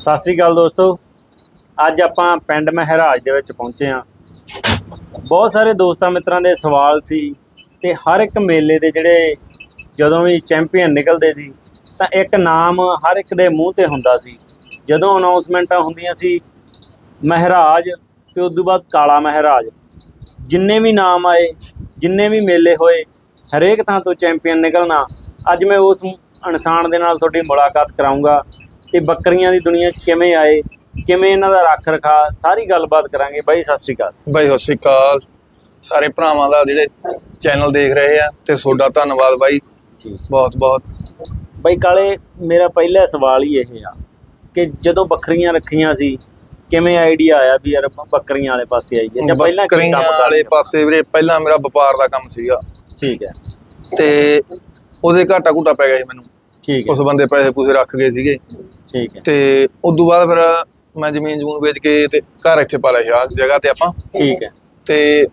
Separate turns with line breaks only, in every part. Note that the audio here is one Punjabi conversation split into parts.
ਸਤਿ ਸ੍ਰੀ ਅਕਾਲ ਦੋਸਤੋ। ਅੱਜ ਆਪਾਂ ਪਿੰਡ ਮਹਿਰਾਜ ਦੇ ਵਿੱਚ ਪਹੁੰਚੇ ਹਾਂ। ਬਹੁਤ ਸਾਰੇ ਦੋਸਤਾਂ ਮਿੱਤਰਾਂ ਦੇ ਸਵਾਲ ਸੀ ਤੇ ਹਰ ਇੱਕ ਮੇਲੇ ਦੇ ਜਿਹੜੇ ਜਦੋਂ ਵੀ ਚੈਂਪੀਅਨ ਨਿਕਲਦੇ ਸੀ, ਤਾਂ ਇੱਕ ਨਾਮ ਹਰ ਇੱਕ ਦੇ ਮੂੰਹ ਤੇ ਹੁੰਦਾ ਸੀ। ਜਦੋਂ ਅਨਾਉਂਸਮੈਂਟਾਂ ਹੁੰਦੀਆਂ ਸੀ ਮਹਿਰਾਜ ਤੇ ਉਸ ਤੋਂ ਬਾਅਦ ਕਾਲਾ ਮਹਿਰਾਜ। ਜਿੰਨੇ ਵੀ ਨਾਮ ਆਏ, ਜਿੰਨੇ ਵੀ ਮੇਲੇ ਹੋਏ, ਹਰੇਕ ਥਾਂ ਤੋਂ ਚੈਂਪੀਅਨ ਨਿਕਲਣਾ, ਅੱਜ ਮੈਂ ਉਸ ਇਨਸਾਨ ਦੇ ਨਾਲ ਤੁਹਾਡੀ ਮੁਲਾਕਾਤ ਕਰਾਉਂਗਾ ਤੇ ਬੱਕਰੀਆਂ ਦੀ ਦੁਨੀਆ 'ਚ ਕਿਵੇਂ ਆਏ ਕਿਵੇਂ ਇਹਨਾਂ ਦਾ ਰੱਖ ਰਖਾ ਸਾਰੀ ਗੱਲਬਾਤ ਕਰਾਂਗੇ। ਬਾਈ ਸਤਿ ਸ਼੍ਰੀ ਅਕਾਲ।
ਬਾਈ ਸਤਿ ਸ਼੍ਰੀ ਅਕਾਲ। ਸਾਰੇ ਭਰਾਵਾਂ ਦਾ ਜਿਹੜੇ ਚੈਨਲ ਦੇਖ ਰਹੇ ਆ ਤੇ ਤੁਹਾਡਾ ਧੰਨਵਾਦ ਬਾਈ।
ਜੀ।
ਬਹੁਤ ਬਹੁਤ।
ਬਾਈ ਕਾਲੇ ਮੇਰਾ ਪਹਿਲਾ ਸਵਾਲ ਹੀ ਇਹ ਆ ਕਿ ਜਦੋਂ ਬੱਕਰੀਆਂ ਰੱਖੀਆਂ ਸੀ ਕਿਵੇਂ ਆਈਡੀਆ ਆਇਆ ਵੀ ਯਾਰ ਆਪਾਂ ਬੱਕਰੀਆਂ ਵਾਲੇ ਪਾਸੇ ਆਈਏ? ਜਾਂ ਪਹਿਲਾਂ ਕੀ ਕੰਮ
ਵਾਲੇ
ਕਰਦੇ
ਪਾਸੇ ਵੀਰੇ ਪਹਿਲਾਂ ਮੇਰਾ ਵਪਾਰ ਦਾ ਕੰਮ ਸੀਗਾ।
ਠੀਕ ਹੈ।
ਤੇ ਉਹਦੇ ਘਾਟਾ ਘੂਟਾ ਪੈ ਗਿਆ ਸੀ ਮੈਨੂੰ।
ਠੀਕ ਹੈ।
ਉਸ ਬੰਦੇ ਪੈਸੇ ਪੂਸੇ ਰੱਖ ਗਏ ਸੀਗੇ।
ਠੀਕ ਹੈ।
ਤੇ ਉਸ ਤੋਂ ਬਾਅਦ ਫਿਰ ਮੈਂ ਜ਼ਮੀਨ ਜਮੂਨ ਵੇਚ ਕੇ ਤੇ ਘਰ ਇੱਥੇ ਪਾ ਲਿਆ ਜਗ੍ਹਾ ਤੇ ਆਪਾਂ।
ਠੀਕ ਹੈ।
ਤੇ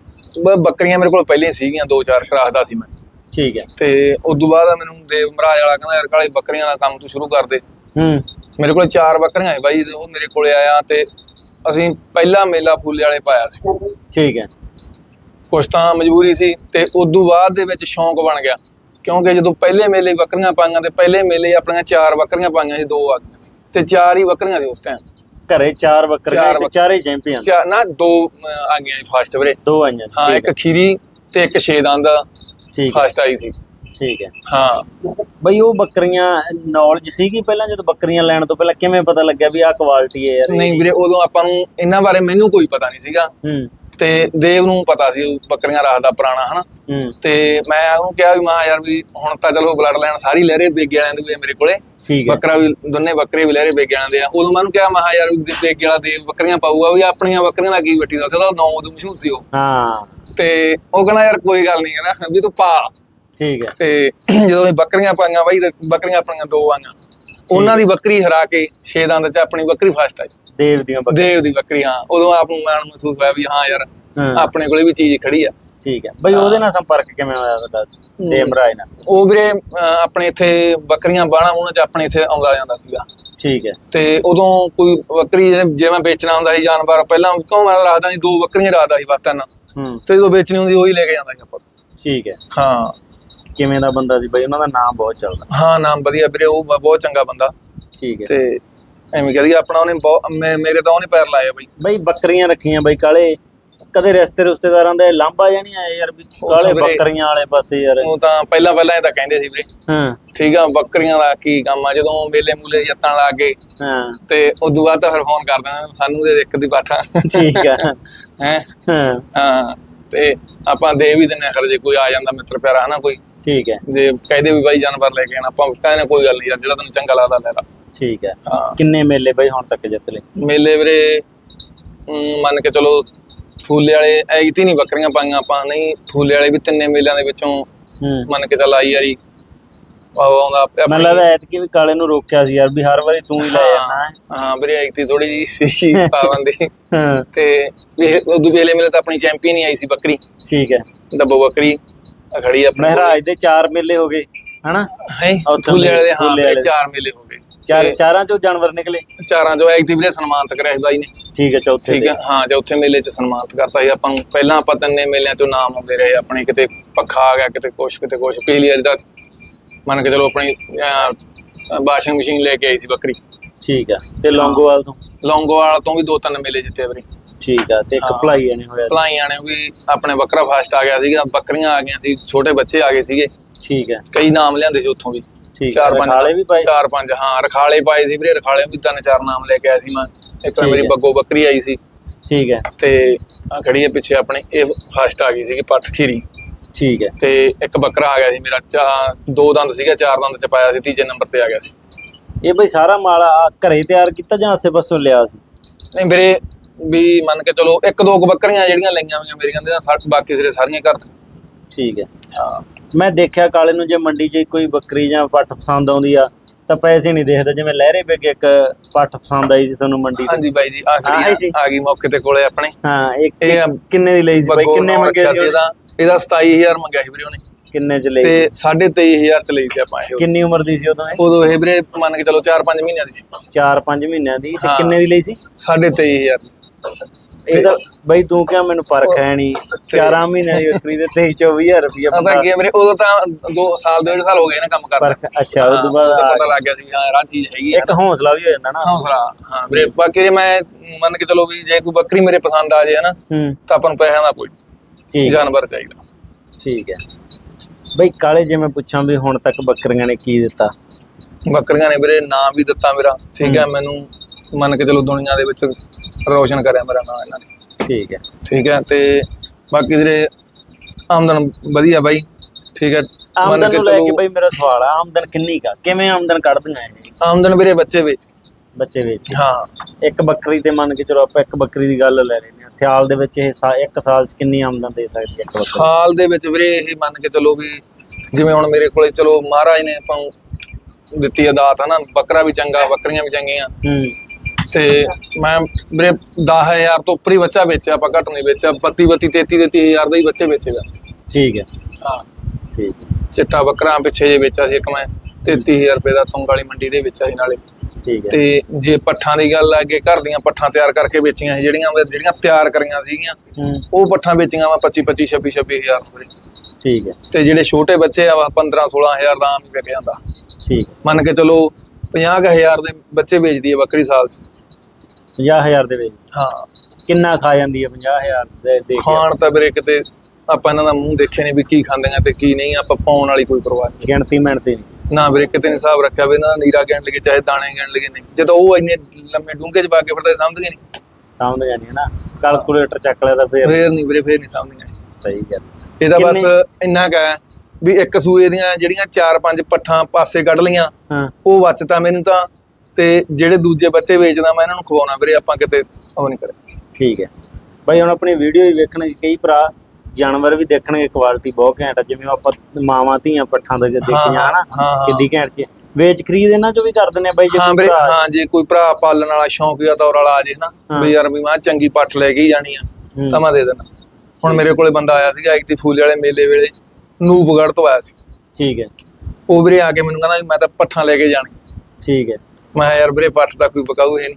ਬੱਕਰੀਆਂ ਮੇਰੇ ਕੋਲ ਪਹਿਲਾਂ ਹੀ ਸੀਗੀਆਂ ਦੋ ਚਾਰ ਰੱਖਦਾ ਸੀ ਮੈਂ।
ਠੀਕ ਹੈ।
ਤੇ ਉਸ ਤੋਂ ਬਾਅਦ ਮੈਨੂੰ ਦੇਵ ਮਹਾਰਾਜ ਵਾਲਾ ਕਹਿੰਦਾ ਯਾਰ ਕਾਲੇ ਬੱਕਰੀਆਂ ਦਾ ਕੰਮ ਤੂੰ ਸ਼ੁਰੂ ਕਰ ਦੇ।
ਹੂੰ।
ਮੇਰੇ ਕੋਲ ਚਾਰ ਬੱਕਰੀਆਂ ਸੀ ਬਾਈ ਤੇ ਉਹ ਮੇਰੇ ਕੋਲੇ ਆਇਆ ਤੇ ਅਸੀਂ ਪਹਿਲਾ ਮੇਲਾ ਫੁੱਲੇ ਵਾਲੇ ਪਾਇਆ ਸੀ।
ਠੀਕ ਹੈ।
ਕੁਛ ਤਾਂ ਮਜਬੂਰੀ ਸੀ ਤੇ ਉਦੋਂ ਬਾਅਦ ਦੇ ਵਿੱਚ ਸ਼ੌਂਕ ਬਣ ਗਿਆ। ਕਿਉਂਕਿ ਜਦੋਂ ਪਹਿਲੇ ਮੇਲੇ ਬੱਕਰੀਆਂ ਪਾਈਆਂ ਤੇ ਪਹਿਲੇ ਮੇਲੇ ਆਪਣੀਆਂ ਚਾਰ ਬੱਕਰੀਆਂ ਪਾਈਆਂ ਸੀ ਦੋ ਆ ਗਈਆਂ ਤੇ ਚਾਰ ਹੀ ਬੱਕਰੀਆਂ ਸੀ ਉਸ ਟਾਈਮ
ਘਰੇ ਚਾਰ ਬੱਕਰੀਆਂ ਤੇ ਚਾਰੇ ਚੈਂਪੀਅਨ
ਨਾ ਦੋ ਅਹ, ਆ ਗਈਆਂ ਫਸਟ ਵੀਰੇ।
ਦੋ ਆਈਆਂ
ਹਾਂ
ਠੀਕ
ਇੱਕ ਖੀਰੀ ਤੇ ਇੱਕ ਛੇ ਦੰਦ
ਠੀਕ ਹੈ।
ਫਸਟ ਆਈ ਸੀ।
ਠੀਕ ਹੈ।
ਹਾਂ।
ਬਈ ਉਹ ਬੱਕਰੀਆਂ ਨੌਲੇਜ ਸੀਗੀ ਪਹਿਲਾਂ ਜਦੋਂ ਬੱਕਰੀਆਂ ਲੈਣ ਤੋਂ ਪਹਿਲਾਂ? ਕਿਵੇਂ ਪਤਾ ਲੱਗਿਆ ਵੀ ਆਹ ਕੁਆਲਿਟੀ ਹੈ ਯਾਰ?
ਨਹੀਂ ਵੀਰੇ ਉਦੋਂ ਆਪਾਂ ਨੂੰ ਇਹਨਾਂ ਬਾਰੇ ਮੈਨੂੰ ਕੋਈ ਪਤਾ ਨਹੀਂ ਸੀਗਾ।
ਹੂੰ।
ਤੇ ਦੇਵ ਨੂੰ ਪਤਾ ਸੀ ਉਹ ਬੱਕਰੀਆਂ ਰੱਖਦਾ ਪੁਰਾਣਾ ਹਨਾ? ਤੇ ਮੈਂ ਉਹਨੂੰ ਕਿਹਾ ਵੀ ਮਾਂ ਯਾਰ ਵੀ ਹੁਣ ਤਾਂ ਚਲੋ ਬਲੱਡ ਲਾਈਨ ਸਾਰੀ ਲਹਿਰੇ ਬੇਗੇ ਵਾਲਿਆਂ ਦੀ ਮੇਰੇ ਕੋਲੇ। ਬੱਕਰਾ ਵੀ ਦੋਨੇ ਬੱਕਰੇ ਵੀ ਲਹਿਰੇ ਬੇਗੇ ਵਾਲਿਆਂ ਦੇ ਆ। ਉਦੋਂ ਮੈਂ ਉਹਨੂੰ ਕਿਹਾ ਮਹਾ ਯਾਰ ਵੀ ਬੇਗੇ ਵਾਲਾ ਦੇ ਬੱਕਰੀਆਂ ਪਾਊਗਾ ਵੀ ਆਪਣੀਆਂ ਬੱਕਰੀਆਂ ਦਾ ਕੀ ਵੱਟੀ ਦਾ? ਉਹਦਾ ਨਾਮ ਉਦੋਂ ਮਸ਼ਹੂਰ ਸੀ ਉਹ।
ਹਾਂ।
ਤੇ ਉਹ ਕਹਿੰਦਾ ਯਾਰ ਕੋਈ ਗੱਲ ਨਹੀਂ ਕਹਿੰਦਾ ਵੀ ਤੂੰ ਪਾ।
ਠੀਕ ਹੈ।
ਤੇ ਜਦੋਂ ਬੱਕਰੀਆਂ ਪਾਈਆਂ ਬਾਈ ਬੱਕਰੀਆਂ ਆਪਣੀਆਂ ਦੋ ਆਈਆਂ। ਉਹਨਾਂ ਦੀ ਬੱਕਰੀ ਹਰਾ ਕੇ ਛੇ ਦੰਦ ਚ ਆਪਣੀ ਬੱਕਰੀ ਫਸਟ ਆਈ।
ਦੇਵ ਦੀਆਂ ਬੱਕਰੀਆਂ।
ਦੇਵ ਦੀ ਬੱਕਰੀ ਹਾਂ। ਉਦੋਂ ਆਪ ਨੂੰ ਮਾਣ ਮਹਿਸੂਸ ਹੋਇਆ ਵੀ ਹਾਂ ਯਾਰ ਆਪਣੇ ਕੋਲੇ ਵੀ ਚੀਜ਼ ਖੜੀ ਆ।
ਠੀਕ ਹੈ। ਬਈ ਉਹਦੇ ਨਾਲ ਸੰਪਰਕ ਕਿਵੇਂ ਹੋਇਆ ਤੁਹਾਡਾ? ਦੇਵ ਰਾਏ ਨਾਲ
ਉਹ ਵੀਰੇ ਆਪਣੇ ਇੱਥੇ ਬੱਕਰੀਆਂ ਬਾਣਾ ਉਹਨਾਂ ਚ ਆਪਣੇ ਇੱਥੇ ਆਉਂਦਾ ਜਾਂਦਾ ਸੀਗਾ।
ਠੀਕ ਹੈ।
ਤੇ ਉਦੋਂ ਕੋਈ ਬੱਕਰੀ ਜਿਵੇਂ- ਜੇ ਮੈਂ ਵੇਚਣਾ ਹੁੰਦਾ ਸੀ ਜਾਨਵਰ ਪਹਿਲਾਂ ਕਿਉਂ ਮੈਂ ਰੱਖਦਾ ਸੀ ਦੋ ਬੱਕਰੀਆਂ ਰੱਖਦਾ ਸੀ ਬਸ ਤਿੰਨ।
ਹੂੰ।
ਤੇ ਜਦੋਂ ਵੇਚਣੀ ਹੁੰਦੀ ਉਹੀ ਲੈ ਕੇ ਜਾਂਦਾ ਸੀ ਆਪਾਂ।
ਠੀਕ ਹੈ।
ਹਾਂ।
ਕਿਵੇਂ ਦਾ ਬੰਦਾ ਸੀ? ਬਈ ਉਹਨਾਂ ਦਾ ਨਾਮ ਬਹੁਤ ਚੱਲਦਾ।
ਹਾਂ ਨਾਮ ਵਧੀਆ ਵੀਰੇ ਉਹ ਬਹੁਤ ਚੰਗਾ ਬੰਦਾ।
ਠੀਕ ਹੈ।
ਤੇ ਐਵੇਂ ਕਹਦੀ ਆਪਣਾ ਉਹਨੇ ਬਹੁਤ ਮੈਂ- ਮੇਰੇ ਤਾਂ ਉਹਨੇ ਪੈਰ ਲਾਇਆ ਬਈ।
ਬਈ ਬੱਕਰੀਆਂ ਰੱਖੀਆਂ ਬਈ ਕਾਲੇ। ਕਦੇ ਰਿਸ਼ਤੇ ਰਿਸ਼ਤੇਦਾਰਾਂ ਦੇ ਲਾਂਭਾ ਜਾਂ ਨਹੀਂ ਆਏ ਯਾਰ ਵੀ ਕਾਲੇ
ਵੀਰੇ-
ਬੱਕਰੀਆਂ ਵਾਲੇ ਪਾਸੇ ਯਾਰ।
ਉਹ ਤਾਂ ਪਹਿਲਾਂ ਪਹਿਲਾਂ ਇਹ ਤਾਂ ਕਹਿੰਦੇ ਸੀ ਵੀਰੇ।
ਹਾਂ।
ਠੀਕ ਆ ਬੱਕਰੀਆਂ ਦਾ ਕੀ ਕੰਮ ਆ ਜਦੋਂ ਮੇਲੇ ਮੂਲੇ ਜੱਤਣ ਲੱਗ ਗਏ
ਹਾਂ।
ਤੇ ਉਦੋਂ ਬਾਅਦ ਤਾਂ ਫਿਰ ਫੋਨ ਕਰ ਦਿੰਦੇ ਸਾਨੂੰ ਦੇ ਇੱਕ ਦੀ ਬਾਠਾ।
ਠੀਕ ਹੈ
ਹੈ?
ਹਾਂ।
ਹਾਂ ਤੇ ਆਪਾਂ ਦੇ ਵੀ ਦਿੰਨੇ ਖਰ ਜੇ ਕੋਈ ਆ ਜਾਂਦਾ ਮਿੱਤਰ ਪਿਆਰਾ ਹਨਾ ਕੋਈ।
ਠੀਕ ਹੈ।
ਜੇ ਕਹਦੇ ਵੀ ਬਾਈ ਜਾਨਵਰ ਲੈ ਕੇ ਆਣਾ ਆਪਾਂ ਕਹਿੰਦੇ ਕੋਈ ਗੱਲ ਨਹੀਂ ਯਾਰ ਜਿਹੜਾ ਤੈਨੂੰ ਚੰਗਾ ਲੱਗਦਾ ਲੈ ਲਾ।
ਠੀਕ ਹੈ।
ਹਾਂ।
ਕਿੰਨੇ ਮੇਲੇ ਬਈ ਹੁਣ ਤੱਕ ਜਿੱਤ ਲਏ?
ਮੇਲੇ ਵੀਰੇ ਅਮ, ਮੰਨ ਕੇ ਚਲੋ ਫੂਲੇ ਵਾਲੇ ਐਗਤੀ ਨਹੀਂ ਬੱਕਰੀਆਂ ਪਾਈਆਂ ਆਪਾਂ ਨਹੀਂ ਫੂਲੇ ਵਾਲੇ ਵੀ ਤਿੰਨੇ ਮੇਲਿਆਂ ਦੇ ਵਿੱਚੋਂ
ਹੂੰ
ਮੰਨ ਕੇ ਚੱਲ ਆਈ ਯਾਰੀ ਉਹ ਆਉਂਦਾ ਆਪਣੀ-
ਮੈਨੂੰ ਲੱਗਦਾ ਐਤਕੀ ਵੀ ਕਾਲੇ ਨੂੰ ਰੋਕਿਆ ਸੀ ਯਾਰ ਵੀ ਹਰ ਵਾਰੀ ਤੂੰ ਹੀ ਲੈ ਜਾਣਾ ਹੈ।
ਹਾਂ ਵੀਰੇ ਐਗਤੀ ਥੋੜੀ ਜੀ ਸੀ ਪਾਬੰਦੀ
ਹਾਂ।
ਤੇ ਵੀ ਉਦੋਂ ਮੇਲੇ ਤਾਂ ਆਪਣੀ ਚੈਂਪੀਅਨ ਹੀ ਆਈ ਸੀ ਬੱਕਰੀ।
ਠੀਕ ਹੈ।
ਡੱਬੋ ਬੱਕਰੀ ਖੜੀ ਆਪਣੀ।
ਮਹਿਰਾਜ ਦੇ ਚਾਰ ਮੇਲੇ ਹੋ ਗਏ ਹਨਾ?
ਹੈ?
ਉੱਥੇ
ਫੂਲੇ ਵਾਲੇ ਦੇ ਹਾਂ
ਫੂਲੇ
ਵੀਰੇ
ਵਾਲੇ।
ਚਾਰ ਮੇਲੇ ਹੋ ਗਏ।
ਚਾਰ
ਤੇ
ਚਾਰਾਂ ਚੋਂ ਜਾਨਵਰ ਨਿਕਲੇ?
ਚਾਰਾਂ ਚੋਂ ਐਗਤੀ ਵੀਰੇ ਸਨਮਾਨਿਤ ਕਰਿਆ ਸੀ ਬਾਈ ਨੇ।
ਠੀਕ ਹੈ ਚੌਥੇ
ਠੀਕ ਹੈ ਹਾਂ ਚੌਥੇ ਮੇਲੇ 'ਚ ਸਨਮਾਨਿਤ ਕਰਤਾ ਸੀ। ਆਪਾਂ ਨੂੰ ਪਹਿਲਾਂ ਆਪਾਂ ਤਿੰਨੇ ਮੇਲਿਆਂ 'ਚੋਂ ਨਾਮ ਆਉਂਦੇ ਰਹੇ ਆਪਣੇ ਕਿਤੇ ਪੱਖਾ ਆ ਗਿਆ ਕਿਤੇ ਕੁਛ ਕਿਤੇ ਕੁਛ। ਪਿਛਲੀ ਵਾਰੀ ਦਾ ਮੰਨ ਕੇ ਚਲੋ ਆਪਣੀ ਵਾਸ਼ਿੰਗ ਮਸ਼ੀਨ ਲੈ ਕੇ ਆਈ ਸੀ ਬੱਕਰੀ।
ਠੀਕ ਹੈ ਤੇ ਲੌਂਗੋਵਾਲ ਤੋਂ?
ਲੌਂਗੋਵਾਲ ਤੋਂ ਵੀ ਦੋ ਤਿੰਨ ਮੇਲੇ ਜਿੱਤੇ ਵੀਰੇ।
ਠੀਕ ਹੈ ਤੇ ਇੱਕ
ਹਾਂ।
ਭਲਾਈ ਨਹੀਂ ਹੋਇਆ
ਭਲਾਈਆਂ ਨੇ ਵੀ ਆਪਣੇ ਬੱਕਰਾ ਫਾਸਟ ਆ ਗਿਆ ਸੀਗਾ। ਬੱਕਰੀਆਂ ਆ ਗਈਆਂ ਸੀ ਛੋਟੇ ਬੱਚੇ ਆ ਗਏ ਸੀਗੇ।
ਠੀਕ ਹੈ।
ਕਈ ਨਾਮ ਲਿਆਂਦੇ ਸੀ ਉੱਥੋਂ ਵੀ। ਚਾਰ ਪੰਜ
ਰਖਾਲੇ ਵੀ ਪਾਏ।
ਚਾਰ ਪੰਜ ਹਾਂ ਰਖਾਲੇ ਪਾਏ ਸੀ ਵੀਰੇ ਰਖਾਲੇ ਵੀ ਤਿੰਨ ਚਾਰ ਨਾਮ ਲੈ ਕੇ ਆਇਆ ਸੀ ਮੈਂ। ਇੱਕ ਵਾਰ ਮੇਰੀ। ਬੱਗੋ ਬੱਕਰੀ ਆਈ ਸੀ।
ਠੀਕ ਹੈ।
ਤੇ ਆ ਖੜੀ ਹੈ ਪਿੱਛੇ ਆਪਣੇ ਇਹ ਫਾਸਟ ਆ ਗਈ ਸੀਗੀ ਪੱਠ ਖੀਰੀ।
ਠੀਕ ਹੈ।
ਤੇ ਇੱਕ ਬੱਕਰਾ ਆ ਗਿਆ ਸੀ ਮੇਰਾ ਚਾ ਦੋ ਦੰਦ ਸੀਗਾ ਚਾਰ ਦੰਦ ਚ ਪਾਇਆ ਸੀ ਤੀਜੇ ਨੰਬਰ ਤੇ ਆ ਗਿਆ ਸੀ।
ਇਹ ਬਈ ਸਾਰਾ ਮਾਲ ਘਰੇ ਤਿਆਰ ਕੀਤਾ ਜਾਂ ਆਸੇ ਪਾਸੋਂ ਲਿਆ ਸੀ?
ਨਹੀਂ ਵੀਰੇ ਵੀ ਮੰਨ ਕੇ ਚਲੋ ਇੱਕ ਦੋ ਬੱਕਰੀਆਂ ਜਿਹੜੀਆਂ ਲਈਆਂ ਹੋਈਆਂ ਮੇਰੀਆਂ ਦੇ ਬਾਕੀ ਸਿਰੇ ਸਾਰੀਆਂ ਘਰ।
ਠੀਕ ਹੈ।
ਹਾਂ।
ਮੈਂ ਦੇਖਿਆ ਕਾਲੇ ਨੂੰ ਜੇ ਮੰਡੀ 'ਚ ਕੋਈ ਬੱਕਰੀ ਜਾਂ ਪੱਠ ਪਸੰਦ ਆਉਂਦੀ ਆ ਤਾਂ ਪੈਸੇ ਨਹੀਂ ਦੇਖਦਾ। ਜਿਵੇਂ ਲਹਿਰੇ ਵੇਗ ਇੱਕ ਪੱਠ ਪਸੰਦ ਆਈ ਸੀ ਤੁਹਾਨੂੰ ਮੰਡੀ 'ਚ।
ਹਾਂਜੀ ਬਾਈ ਜੀ ਆ
ਆਈ
ਖੜੀ
ਸੀ।
ਆ ਆ ਗਈ ਮੌਕੇ ਤੇ ਕੋਲੇ ਆਪਣੇ।
ਹਾਂ ਇੱਕ
ਇਹ
ਕਿੰਨੇ ਦੀ ਲਈ ਸੀ ਬਾਈ?
ਬੱਗੋ
ਕਿੰਨੇ ਮੰਗੇ
ਰੱਖਿਆ
ਸੀ
ਸੀ
ਉਹਨੇ?
ਇਹਦਾ ਇਹਦਾ 27000 ਮੰਗਿਆ ਸੀ ਵੀਰੇ ਉਹਨੇ।
ਕਿੰਨੇ ਚ ਲਈ
ਤੇ 23500 ਚ ਲਈ ਸੀ ਆਪਾਂ ਇਹ।
ਕਿੰਨੀ ਉਮਰ ਦੀ ਸੀ ਉਦੋਂ ਇਹ?
ਉਦੋਂ ਇਹ ਵੀਰੇ ਮੰਨ ਕੇ ਚਲੋ 4-5 ਮਹੀਨਿਆਂ ਦੀ ਸੀ।
4-5 ਮਹੀਨਿਆਂ ਦੀ। ਤੇ
ਹਾਂ।
ਕਿੰਨੇ ਦੀ ਲਈ ਸੀ?
23500
ਇਹਦਾ ਬਈ ਤੂੰ ਕਿਹਾ ਮੈਨੂੰ ਪਰਖ ਹੈ ਨਹੀਂ 4 ਮਹੀਨਿਆਂ ਦੀ ਬੱਕਰੀ ਦੇ 23 24000 ਰੁਪਏ
ਆਪਾਂ ਕੀ ਆ ਵੀਰੇ ਉਦੋਂ ਤਾਂ 2 ਸਾਲ ਡੇਢ ਸਾਲ ਹੋ ਗਏ ਨਾ ਕੰਮ ਕਰਦਾ
ਅੱਛਾ ਉਸ ਤੋਂ
ਉਦੋਂ
ਬਾਅਦ
ਪਤਾ ਲੱਗ ਗਿਆ ਸੀ ਹਾਂ ਯਾਰ ਚੀਜ਼ ਹੈਗੀ
ਇੱਕ ਹੌਸਲਾ ਵੀ ਹੋ ਜਾਂਦਾ ਨਾ।
ਹੌਸਲਾ ਹਾਂ ਵੀਰੇ ਬਾਕੀ ਜੇ ਮੈਂ ਮੰਨ ਕੇ ਚਲੋ ਵੀ ਜੇ ਕੋਈ ਬੱਕਰੀ ਮੇਰੇ ਪਸੰਦ ਆ ਜਾਏ ਨਾ ਤਾਂ ਆਪਾਂ ਨੂੰ ਪੈਸਿਆਂ ਦਾ ਕੋਈ
ਠੀਕ
ਜਾਨਵਰ ਚਾਹੀਦਾ।
ਠੀਕ ਹੈ। ਬਈ ਕਾਲੇ ਜੇ ਮੈਂ ਪੁੱਛਾਂ ਵੀ ਹੁਣ ਤੱਕ ਬੱਕਰੀਆਂ ਨੇ ਕੀ ਦਿੱਤਾ?
ਬੱਕਰੀਆਂ ਨੇ ਵੀਰੇ ਨਾਮ ਵੀ ਦਿੱਤਾ ਮੇਰਾ। ਠੀਕ ਹੈ। ਮੈਨੂੰ ਮੰਨ ਕੇ ਚਲੋ ਦੁਨੀਆ ਦੇ ਵਿੱਚ ਰੋਸ਼ਨ ਕਰਿਆ ਮੇਰਾ ਨਾਮ ਇਹਨਾਂ ਨੇ।
ਠੀਕ ਹੈ।
ਠੀਕ ਹੈ ਤੇ ਬਾਕੀ ਜਿਹੜੇ ਆਮਦਨ ਵਧੀਆ ਬਾਈ। ਠੀਕ ਹੈ ਮੰਨ
ਆਮਦਨ ਨੂੰ ਲੈ ਕੇ
ਚਲੋ।
ਬਈ ਮੇਰਾ ਸਵਾਲ ਆ ਆਮਦਨ ਕਿੰਨੀ ਕਾ ਕਿਵੇਂ ਆਮਦਨ ਕੱਢਦੀਆਂ ਇਹ?
ਆਮਦਨ ਵੀਰੇ ਬੱਚੇ ਵੇਚ।
ਬੱਚੇ ਵੇਚ?
ਹਾਂ।
ਇੱਕ ਬੱਕਰੀ ਤੇ ਮੰਨ ਕੇ ਚਲੋ ਆਪਾਂ ਇੱਕ ਬੱਕਰੀ ਦੀ ਗੱਲ ਲੈ ਲੈਂਦੇ ਹਾਂ। ਸਿਆਲ ਦੇ ਵਿੱਚ ਇਹ ਇੱਕ ਸਾਲ ਚ ਕਿੰਨੀ ਆਮਦਨ ਦੇ ਸਕਦੀ ਹੈ ਇੱਕ ਬੱਕਰੀ?
ਸਾਲ ਦੇ ਵਿੱਚ ਵੀਰੇ ਇਹ ਮੰਨ ਕੇ ਚਲੋ ਵੀ ਜਿਵੇਂ ਹੁਣ ਮੇਰੇ ਕੋਲੇ ਚਲੋ ਮਹਾਰਾਜ ਨੇ ਆਪਾਂ ਨੂੰ ਦਿੱਤੀ ਆ ਦਾਤ ਹਨਾ? ਬੱਕਰਾ ਵੀ ਚੰਗਾ ਬੱਕਰੀਆਂ ਵੀ ਚੰਗੀਆਂ।
ਹੂੰ।
ਤੇ ਮੈਂ ਵੀਰੇ 10000 ਤੋਂ ਉੱਪਰ ਹੀ ਬੱਚਾ ਵੇਚਿਆ ਆਪਾਂ ਘੱਟ ਨਹੀਂ ਵੇਚਿਆ 32 32 33 33000 ਦਾ ਹੀ ਬੱਚੇ ਵੇਚੇਗਾ।
ਠੀਕ ਹੈ।
ਹਾਂ।
ਠੀਕ ਹੈ,
ਚਿੱਟਾ ਬੱਕਰਾ ਪਿੱਛੇ ਜੇ ਵੇਚਿਆ ਸੀ ਇੱਕ ਮੈਂ 33000 ਰੁਪਏ ਦਾ ਤੁੰਗ ਵਾਲੀ ਮੰਡੀ ਦੇ ਵੇਚਿਆ ਸੀ ਨਾਲੇ।
ਠੀਕ ਹੈ।
ਤੇ ਜੇ ਪੱਠਾਂ ਦੀ ਗੱਲ ਆ ਕਿ ਘਰ ਦੀਆਂ ਪੱਠਾਂ ਤਿਆਰ ਕਰਕੇ ਵੇਚੀਆਂ ਸੀ ਜਿਹੜੀਆਂ ਮੈਂ- ਜਿਹੜੀਆਂ ਤਿਆਰ ਕਰੀਆਂ ਸੀਗੀਆਂ
ਹੂੰ।
ਉਹ ਪੱਠਾਂ ਵੇਚੀਆਂ ਵਾ 25 25 26 26000 ਰੁਪਏ।
ਠੀਕ ਹੈ।
ਤੇ ਜਿਹੜੇ ਛੋਟੇ ਬੱਚੇ ਆ ਵਾ 15 16000 ਦਾ ਆਮ ਹੀ ਵਿਕ ਜਾਂਦਾ।
ਠੀਕ
ਮੰਨ ਕੇ ਚਲੋ 50000 ਦੇ ਬੱਚੇ ਵੇਚਦੀ ਹੈ ਬੱਕਰੀ ਸਾਲ ਚ।
50000 ਦੇ ਵਿੱਚ।
ਹਾਂ।
ਕਿੰਨਾ ਖਾ ਜਾਂਦੀ ਹੈ 50000 ਦੇ ਦੇ ਕੇ?
ਖਾਣ ਤਾਂ ਵੀਰੇ ਕਿਤੇ ਆਪਾਂ ਇਹਨਾਂ ਦਾ ਮੂੰਹ ਦੇਖੇ ਨਹੀਂ ਵੀ ਕੀ ਖਾਂਦੀਆਂ ਤੇ ਕੀ ਨਹੀਂ ਆਪਾਂ ਪਾਉਣ ਵਾਲੀ ਕੋਈ ਪਰਵਾਹ ਨਹੀਂ।
ਗਿਣਤੀ ਮਿਣਤੀ ਨਹੀਂ।
ਨਾ ਵੀਰੇ ਕਿਤੇ ਨਹੀਂ ਹਿਸਾਬ ਰੱਖਿਆ ਵੀ ਇਹਨਾਂ ਦਾ ਨੀਰਾ ਗਿਣ ਲਗੇ ਚਾਹੇ ਦਾਣੇ ਗਿਣ ਲਗੇ ਨਹੀਂ। ਜਦੋਂ ਉਹ ਇੰਨੇ ਲੰਮੇ ਡੂੰਘੇ ਚ ਪਾ ਕੇ ਫਿਰਦਾ ਸਮਝਦੇ ਨਹੀਂ
ਸਮਝ ਜਾਣੀ ਹੈ ਨਾ। ਕੈਲਕੂਲੇਟਰ ਚੱਕ ਲਿਆ ਤਾਂ ਫੇਰ
ਫੇਰ ਨਹੀਂ ਵੀਰੇ ਫੇਰ ਨਹੀਂ ਸਮਝਦੇ
ਸਹੀ ਗੱਲ।
ਇਹਦਾ ਬਸ
ਕਿੰਨੇ?
ਇੰਨਾ ਕੁ ਵੀ ਇੱਕ ਸੂਏ ਦੀਆਂ ਜਿਹੜੀਆਂ 4-5 ਪੱਠਾਂ ਪਾਸੇ ਕੱਢ
ਹਾਂ।
ਉਹ ਬਚਤਾ ਮੈਨੂੰ ਤਾਂ ਤੇ ਜਿਹੜੇ ਦੂਜੇ ਬੱਚੇ ਵੇਚਦਾ ਮੈਂ ਇਹਨਾਂ ਨੂੰ ਖਵਾਉਣਾ ਵੀਰੇ ਆਪਾਂ ਕਿਤੇ ਉਹ ਨਹੀਂ ਕਰਿਆ
ਠੀਕ ਹੈ। ਬਾਈ ਹੁਣ ਆਪਣੀ ਵੀਡੀਓ ਵੀ ਵੇਖਣ ਕਈ ਭਰਾ ਜਾਨਵਰ ਵੀ ਦੇਖਣਗੇ ਕੁਆਲਿਟੀ ਬਹੁਤ ਘੈਂਟ ਆ ਜਿਵੇਂ ਆਪਾਂ ਮਾਵਾਂ ਧੀਆਂ ਪੱਠਾਂ ਦੇ ਦੇਖੀਆਂ ਹਨਾ। ਕਿੱਡੀ ਘੈਂਟ ਚ ਵੇਚ ਖਰੀਦ ਇਹਨਾਂ ਚੋਂ ਵੀ ਕਰ ਦਿੰਦੇ ਆ ਬਾਈ ਜੇ
ਹਾਂ ਵੀਰੇ
ਭਰਾ-
ਹਾਂ ਜੇ ਕੋਈ ਭਰਾ ਪਾਲਣ ਵਾਲਾ ਸ਼ੌਂਕੀਆ ਤੌਰ ਵਾਲਾ ਆ ਜੇ ਨਾ। ਵੀ ਯਾਰ ਵੀ ਮੈਂ ਚੰਗੀ ਪੱਠ ਲੈ ਕੇ ਹੀ ਜਾਣੀ ਆ ਤਾਂ ਮੈਂ ਦੇ ਦੇਣਾ ਹੁਣ ਮੇਰੇ ਕੋਲੇ ਬੰਦਾ ਆਇਆ ਸੀਗਾ ਇੱਕ ਦੀ ਫੂਲੇ ਵਾਲੇ ਮੇਲੇ ਵੇਲੇ ਨੂਪਗੜ੍ਹ ਤੋਂ ਆਇਆ ਸੀ।
ਠੀਕ ਹੈ।
ਉਹ ਵੀਰੇ ਆ ਕੇ ਮੈਨੂੰ ਕਹਿੰਦਾ ਵੀ ਮੈਂ ਤਾਂ ਪੱਠਾਂ ਲੈ ਕੇ ਜਾਣੀ
ਠੀਕ ਹੈ।
ਮੈਂ ਕਿਹਾ ਯਾਰ ਵੀਰੇ ਪੱਠ ਦਾ ਕੋਈ ਬਕਾਊ ਹੈ ਨਹੀਂ।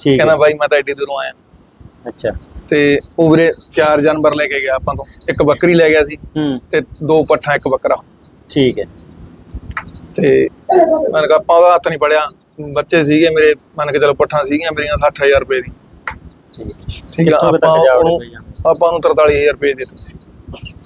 ਠੀਕ
ਕਹਿੰਦਾ ਬਾਈ ਮੈਂ ਤਾਂ ਐਡੀ ਦੂਰੋਂ ਆਇਆ।
ਅੱਛਾ।
ਤੇ ਉਹ ਵੀਰੇ ਚਾਰ ਜਾਨਵਰ ਲੈ ਕੇ ਗਿਆ ਆਪਾਂ ਤੋਂ। ਇੱਕ ਬੱਕਰੀ ਲੈ ਗਿਆ ਸੀ
ਹੂੰ।
ਤੇ ਦੋ ਪੱਠਾਂ ਇੱਕ ਬੱਕਰਾ।
ਠੀਕ ਹੈ।
ਤੇ ਮੈਂ ਕਿਹਾ ਆਪਾਂ ਉਹਦਾ ਹੱਥ ਨਹੀਂ ਪੜਿਆ ਬੱਚੇ ਸੀਗੇ ਮੇਰੇ ਮੰਨ ਕੇ ਚਲੋ ਪੱਠਾਂ ਸੀਗੀਆਂ ਮੇਰੀਆਂ 60000 ਰੁਪਏ ਦੀ।
ਠੀਕ ਹੈ।
ਆਪਾਂ ਉਹਨੂੰ? ਆਪਾਂ ਨੂੰ 43000 ਰੁਪਏ ਦੇ ਦਿੱਤੇ ਸੀ।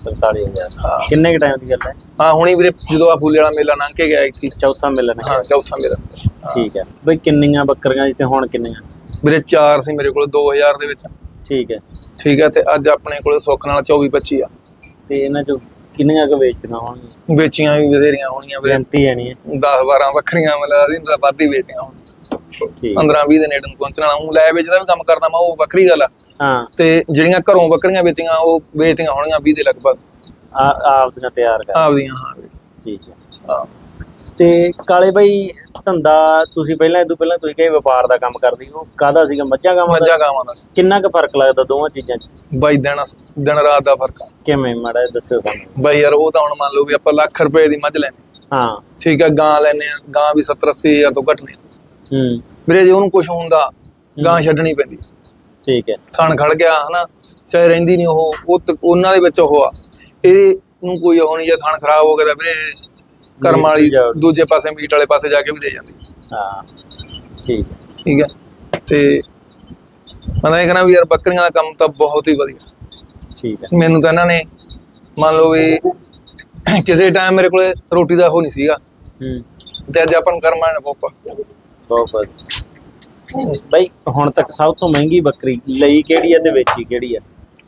43000
ਹਾਂ।
ਕਿੰਨੇ ਕ ਟਾਈਮ ਦੀ ਗੱਲ ਹੈ?
ਹਾਂ ਹੁਣੀ ਵੀਰੇ ਜਦੋਂ ਆ ਫੂਲੇ ਵਾਲਾ ਮੇਲਾ ਲੰਘ ਕੇ ਗਿਆ ਇੱਥੇ
ਚੌਥਾ ਮਿਲਣ
ਹਾਂ ਚੌਥਾ ਹਾਂ।
ਠੀਕ ਹੈ। ਬਈ ਕਿੰਨੀਆਂ ਬੱਕਰੀਆਂ ਤੇ ਹੁਣ ਕਿੰਨੀਆਂ?
ਵੀਰੇ ਚਾਰ ਸੀ ਮੇਰੇ ਕੋਲ 2000 ਦੇ ਵਿੱਚ।
ਠੀਕ ਹੈ।
ਠੀਕ ਹੈ ਤੇ ਅੱਜ ਆਪਣੇ ਕੋਲ ਸੁੱਖ ਨਾਲ 24 25 ਆ।
ਤੇ ਇਹਨਾਂ ਚੋਂ ਕਿੰਨੀਆਂ ਕੁ ਵੇਚਤੀਆਂ ਹੋਣਗੀਆਂ?
ਵੇਚੀਆਂ ਵੀ ਬਥੇਰੀਆਂ ਹੋਣੀਆਂ ਵੀਰੇ।
ਗਿਣਤੀ ਹੈ ਨਹੀਂ।
10 12 ਵੱਖਰੀਆਂ ਮਿਲਾ ਦੀ ਤਾਂ ਵੱਧ ਹੀ ਵੇਚੀਆਂ ਹੁਣ
ਠੀਕ।
15 20 ਦੇ ਨੇੜੇ ਨੂੰ ਪਹੁੰਚਣ ਹੂੰ ਲੈ ਵੇਚਦਾ ਵੀ ਕੰਮ ਕਰਦਾ ਮੈਂ ਉਹ ਵੱਖਰੀ ਗੱਲ ਆ।
ਹਾਂ।
ਤੇ ਜਿਹੜੀਆਂ ਘਰੋਂ ਬੱਕਰੀਆਂ ਵੇਚੀਆਂ ਉਹ ਵੇਚਦੀਆਂ ਹੋਣੀਆਂ 20 ਦੇ ਲਗਭਗ।
ਆ ਆਪ ਦੀਆਂ ਤਿਆਰ ਕਰ।
ਆਪਦੀਆਂ ਹਾਂ
ਠੀਕ ਹੈ।
ਹਾਂ।
ਤੇ ਕਾਲੇ ਬਾਈ ਧੰਦਾ ਤੁਸੀਂ ਪਹਿਲਾਂ ਇਦੋਂ ਪਹਿਲਾਂ ਤੁਸੀਂ ਕਹੇ ਵਪਾਰ ਦਾ ਕੰਮ ਕਰਦੇ ਸੀ ਉਹ ਕਾਹਦਾ ਸੀਗਾ? ਮੱਝਾਂ ਗਾਵਾਂ ਦਾ?
ਮੱਝਾਂ ਗਾਵਾਂ ਦਾ ਸੀ।
ਕਿੰਨਾ ਕੁ ਫ਼ਰਕ ਲੱਗਦਾ ਦੋਵਾਂ ਚੀਜ਼ਾਂ 'ਚ?
ਬਾਈ ਦਿਨ ਦਿਨ ਰਾਤ ਦਾ ਫ਼ਰਕ
ਕਿਵੇਂ? ਮਾੜਾ ਦੱਸਿਓ ਸਾਨੂੰ।
ਬਾਈ ਯਾਰ ਉਹ ਤਾਂ ਹੁਣ ਮੰਨ ਲਓ ਵੀ ਆਪਾਂ ਲੱਖ ਰੁਪਏ ਦੀ ਮੱਝ ਲੈਨੇ
ਹਾਂ।
ਠੀਕ ਆ ਗਾਂ ਲੈਨੇ ਆ। ਗਾਂ ਵੀ 70 80 ਹਜ਼ਾਰ ਤੋਂ ਘੱਟ ਨਹੀਂ
ਹੂੰ।
ਵੀਰੇ ਜੇ ਉਹਨੂੰ ਕੁਝ ਹੁੰਦਾ ਗਾਂ ਛੱਡਣੀ ਪੈਂਦੀ।
ਠੀਕ ਹੈ।
ਥਣ ਖੜ ਗਿਆ ਹਨਾ? ਚਾਹੇ ਰਹਿੰਦੀ ਨਹੀਂ ਉਹ ਉਹ ਉਹਨਾਂ ਦੇ ਵਿੱਚ ਉਹ ਆ। ਇਹ ਨੂੰ ਕੋਈ ਉਹ ਨਹੀਂ ਜੇ ਥਣ ਖਰਾਬ ਹੋ ਗਿਆ ਤਾਂ ਵੀਰੇ ਕਰਮ ਵਾਲੀ। ਦੂਜੇ ਪਾਸੇ ਮੀਟ ਵਾਲੇ ਪਾਸੇ ਜਾ ਕੇ ਵੀ ਦੇ ਜਾਂਦੀ।
ਹਾਂ ਠੀਕ ਹੈ।
ਠੀਕ ਹੈ? ਤੇ ਮੈਂ ਇਹ ਕਹਿੰਦਾ ਵੀ ਯਾਰ ਬੱਕਰੀਆਂ ਦਾ ਕੰਮ ਤਾਂ ਬਹੁਤ ਹੀ ਵਧੀਆ।
ਠੀਕ ਹੈ।
ਮੈਨੂੰ ਤਾਂ ਇਹਨਾਂ ਨੇ ਮੰਨ ਲਓ ਵੀ ਕਿਸੇ ਟਾਈਮ ਮੇਰੇ ਕੋਲੇ ਰੋਟੀ ਦਾ ਉਹ ਨਹੀਂ ਸੀਗਾ।
ਹੂੰ।
ਤੇ ਅੱਜ ਆਪਾਂ ਨੂੰ ਕਰਮ ਪੋਪਾ
ਬਹੁਤ ਵਧੀਆ। ਬਾਈ ਹੁਣ ਤੱਕ ਸਭ ਤੋਂ ਮਹਿੰਗੀ ਬੱਕਰੀ ਲਈ ਕਿਹੜੀ ਹੈ ਤੇ ਵੇਚੀ ਕਿਹੜੀ ਹੈ